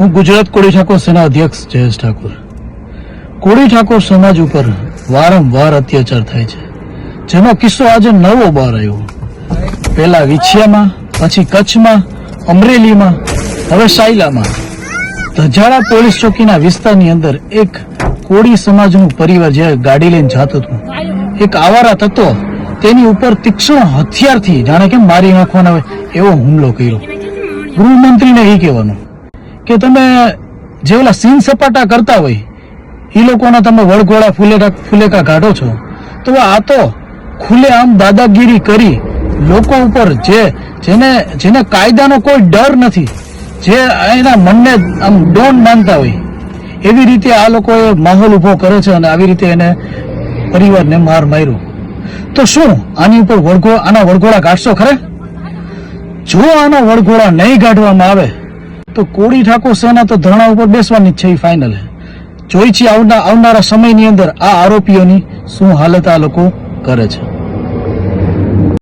હું ગુજરાત કોળી ઠાકોર સેના અધ્યક્ષ જયેશ ઠાકોર. કોળી ઠાકોર સમાજ ઉપર વારંવાર અત્યાચાર થાય છે. જેનો કિસ્સો આજે નવો બહાર આવ્યો. પહેલા વિછિયામાં, પછી કચ્છમાં, અમરેલીમાં, હવે સાયલામાં. ધજાડા પોલીસ ચોકીના વિસ્તારની અંદર એક કોળી સમાજનું પરિવાર જે ગાડી લઈને જાતું હતું. એક આવારા તત્વો તેની ઉપર તીક્ષ્ણ હથિયારથી જાણે કે મારી નાખવાના હોય એવો હુમલો કર્યો. ગૃહમંત્રીને એ કહેવાનું. કે તમે જે ઓલા સીન સપાટા કરતા હોય એ લોકોના તમે વળઘોડા ફૂલેકા ફૂલેકા કાઢો છો. તો આ તો ખુલે આમ દાદાગીરી કરી લોકો ઉપર જે જેને જેને કાયદાનો કોઈ ડર નથી, જે એના મનને આમ ડોન માનતા હોય, એવી રીતે આ લોકોએ માહોલ ઊભો કરે છે અને આવી રીતે એને પરિવારને માર માર્યો. તો શું આની ઉપર વળગો આના વળગોળા કાઢશો ખરે? જો આના વળગોળા નહીં કાઢવામાં આવે તો કોળી ઠાકોર સેના તો ધરણા ઉપર બેસવાની છે એ ફાઇનલ જોઈ આવના આવનારા સમયની અંદર આ આરોપીઓની શું હાલત આ લોકો કરે છે.